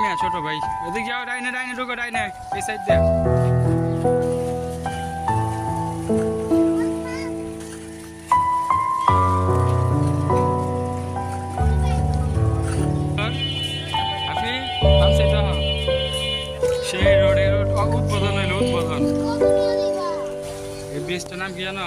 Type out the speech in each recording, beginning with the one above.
মিয়া ছোট ভাই। এদিক যাও, ডাইনে ডাইনে ঢুকো, ডাইনে। এই সাইড দিয়ে। আম সাইড সেই রোডের উদ্বোধন হইল উদ্বোধন এই ব্রিজটার নাম কি জানো?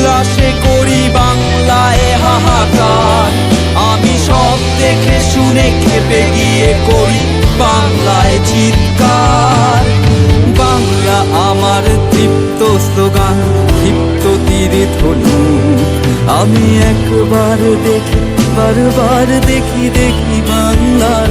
উল্লাসে করি বাংলায় হাহাকার। আমি সব দেখে শুনে খেপে গিয়ে করি বাংলায় চিৎকার। বাংলা আমার তৃপ্ত স্লোগান ক্ষিপ্ত তীরে ধনু আমি একবার দেখি, বারবার দেখি দেখি বাংলার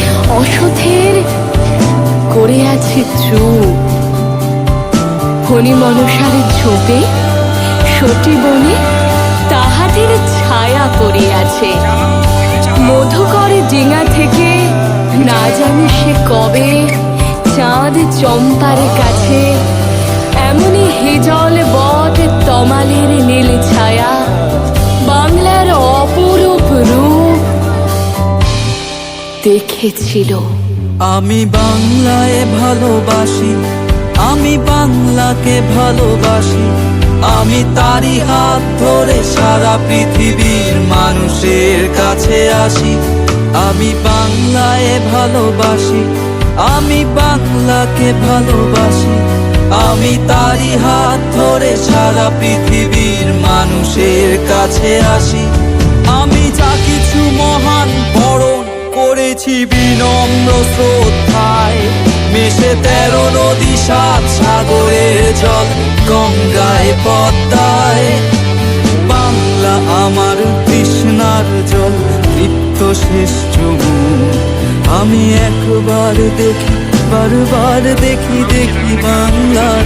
অসথের করে আছে চুপ। ফণি মনসার ঝোপে সতী বনে তাহাদের ছায়া পড়িয়াছে মধুকর ডিঙা থেকে না জানি সে কবে চাঁদ চম্পার কাছে। এমনই হিজল বট তমালের নীল দেখেছিল। আমি বাংলায় ভালোবাসি, আমি বাংলাকে ভালোবাসি, আমি তারই হাত ধরে সারা পৃথিবীর মানুষের কাছে আসি। আমি বাংলায় ভালোবাসি, আমি বাংলাকে ভালোবাসি, আমি তারই হাত ধরে সারা পৃথিবীর মানুষের কাছে আসি। আমি যা কিছু মহান বরণ করেছি বিনম্র শ্রদ্ধায়। মেশে তেরো নদী, সাত সাগরের জল গঙ্গায় পদ্মায়। বাংলা আমার কৃষ্ণার জল তৃপ্ত শেষ আমি একবার দেখি, বারবার দেখি দেখি বাংলার